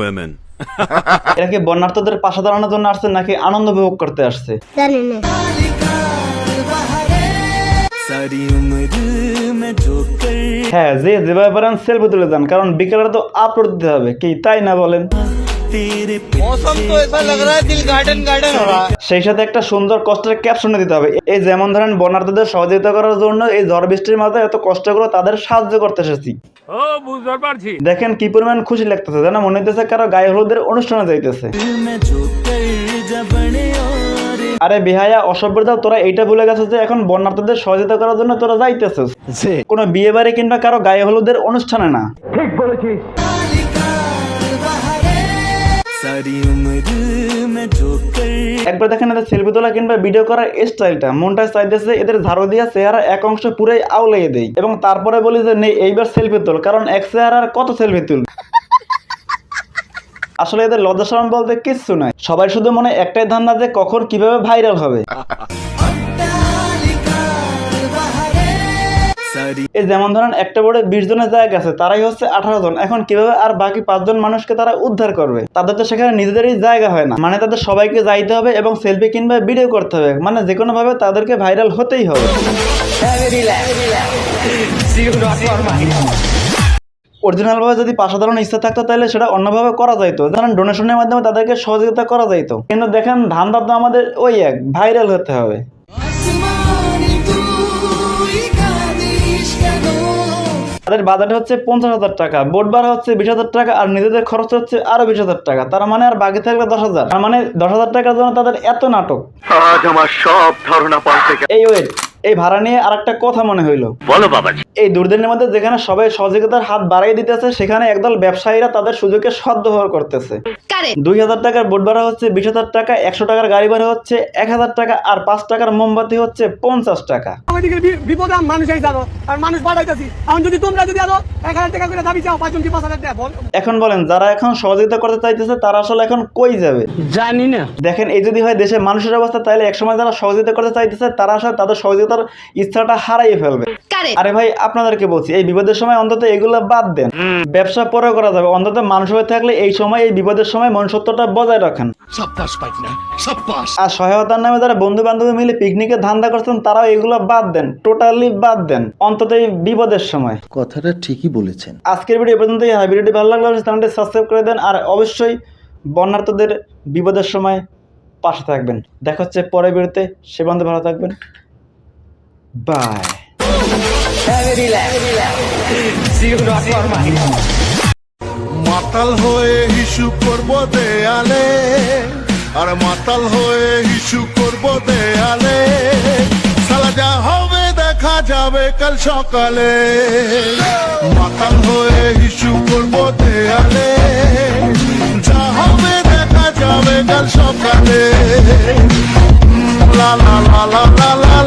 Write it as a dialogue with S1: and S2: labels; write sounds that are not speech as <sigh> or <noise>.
S1: women. <laughs>
S2: এরা কি বন্যার্থদের পাশে দাঁড়ানোর জন্য আসছে নাকি আনন্দ উপভোগ করতে আসছে?
S3: জানি না।
S2: হ্যাঁ যে যেভাবে পারেন সেলফি তুলে যান কারণ বিকেলে তো আপলোড দিতে হবে। কি তাই না বলেন? সেই সাথে একটা সুন্দর কষ্টের ক্যাপশনে দিতে হবে। এই যেমন ধরেন বনার্থীদের সহযোগিতা করার জন্য এই ঝড় বৃষ্টির মাথায় এত কষ্ট করে তাদের সাহায্য করতে এসেছি। দেখেন কি পরিমাণ খুশি লাগতেছে যেন মনে হইতেছে কারও গায়ে হলুদের অনুষ্ঠানে যাইতেছে। আরে বিহায়া অসভ্যতা তোরা এইটা ভুলে গেছে যে এখন বন্যার্থীদের সহযোগিতা করার জন্য তোরা যাইতেছিস। কোনো বিয়ে বাড়ি কিংবা কারও গায়ে হলুদের অনুষ্ঠানে না।
S4: ঠিক বলেছিস।
S2: একবার দেখেন এদের সেলফি তোলা কিংবা ভিডিও করার স্টাইলটা মনটা চাইতেছে এদের ঝাড়ু দিয়া চেহারা এক অংশ পুরাই আউলাইয়ে দেয় এবং তারপরে বলি যে নেই এইবার সেলফি তোল। কারণ এক চেহারার কত সেলফি তুল আসলে এদের লজ্জা শরম বলতে কিচ্ছু নাই। সবাই শুধু মনে একটাই ধান্দা যে কখন কীভাবে ভাইরাল হবে। এই যেমন ধরেন একটা বোর্ডে বিশ জনের জায়গা আছে, তারাই হচ্ছে আঠারো জন। এখন কীভাবে আর বাকি পাঁচজন মানুষকে তারা উদ্ধার করবে? তাদের তো সেখানে নিজেদেরই জায়গা হয় না। মানে তাদের সবাইকে যাইতে হবে এবং সেলফি কিংবা ভিডিও করতে হবে। মানে যে কোনো ভাবে তাদেরকে ভাইরাল হতেই হবে। অরিজিনাল ভাবে যদি দাঁড়ানোর ইচ্ছা থাকতো, তাহলে সেটা অন্যভাবে করা যাইতো। ধরেন ডোনেশনের মাধ্যমে তাদেরকে সহযোগিতা করা যাইতো। কিন্তু দেখেন ধান্দা তো আমাদের ওই এক ভাইরাল হতে হবে। তাদের বাজেট হচ্ছে পঞ্চাশ হাজার টাকা বোর্ড বার হচ্ছে বিশ হাজার টাকা আর নিজেদের খরচ হচ্ছে আরও বিশ হাজার টাকা। তার মানে আর বাকি থাকবে দশ হাজার। তার মানে দশ হাজার টাকার জন্য তাদের এত নাটক।
S5: আজ আমার সব ধারণা পাল্টে
S2: এই ওয়েট এই ভাড়া নিয়ে আর একটা কথা মনে হইল।
S5: বলো বাবাজি।
S2: এই দুর্দিনের মধ্যে যেখানে সবাই সহযোগিতার হাত বাড়িয়ে দিতেছে সেখানে একদল ব্যবসায়ীরা তাদের সুযোগকে সদ্ব্যবহার করতেছে। দুই হাজার টাকার বোট ভাড়া হচ্ছে বিশ হাজার টাকা একশো টাকার গাড়ি ভাড়া হচ্ছে এক হাজার টাকা আর পাঁচ টাকার মোমবাতি হচ্ছে পঞ্চাশ টাকা।
S6: বিপদে মানুষ আর মানুষ পাঠাইতেছি এখন যদি তোমরা যদি আরও এক হাজার টাকা করে দাবি চাও পাঁচজন কি পাঁচ হাজার টাকা
S2: এখন বলেন যারা এখন সহযোগিতা করতে চাইতেছে তারা আসলে এখন কই যাবে?
S6: জানি না।
S2: দেখেন এই যদি হয় দেশের মানুষের অবস্থা তাহলে একসময় যারা সহযোগিতা করতে চাইতেছে তারা আসলে তাদের সহযোগিতার ইচ্ছাটা হারাইয়ে ফেলবে। আরে ভাই আপনাদেরকে বলছি এই বিপদের সময় অন্তত এগুলো বাদ দেন। ব্যবসা পরে করা যাবে অন্তত মানুষ হয়ে থাকলে এই সময় এই বিপদের সময় মনুষ্যত্বটা বজায় রাখেন। আর সহায়তার নামে যারা বন্ধু বান্ধবী মিলে পিকনিকে ধান্দা করছেন তারাও এগুলো বাদ দেন টোটালি বাদ দেন অন্তত এই বিপদের সময়।
S7: কথাটা ঠিকই বলেছেন।
S2: আজকের ভিডিও এ পর্যন্তই। হয় ভিডিওটি ভালো লাগলে চ্যানেলটি সাবস্ক্রাইব করে দেন আর অবশ্যই বন্যার্থদের বিপদের সময় পাশে থাকবেন। দেখা হচ্ছে পরের ভিডিওতে সে বন্ধু ভালো থাকবেন। বাই
S8: মাতাল হয়ে হিসু করব দেয়ালে, আর মাতাল হয়ে হিসু করব দেয়ালে। সালা যা হবে, দেখা যাবে কাল সকালে। মাতাল হয়ে হিসু করব দেয়ালে, যা হবে, দেখা যাবে কাল সকালে। লা লা লা লা লা।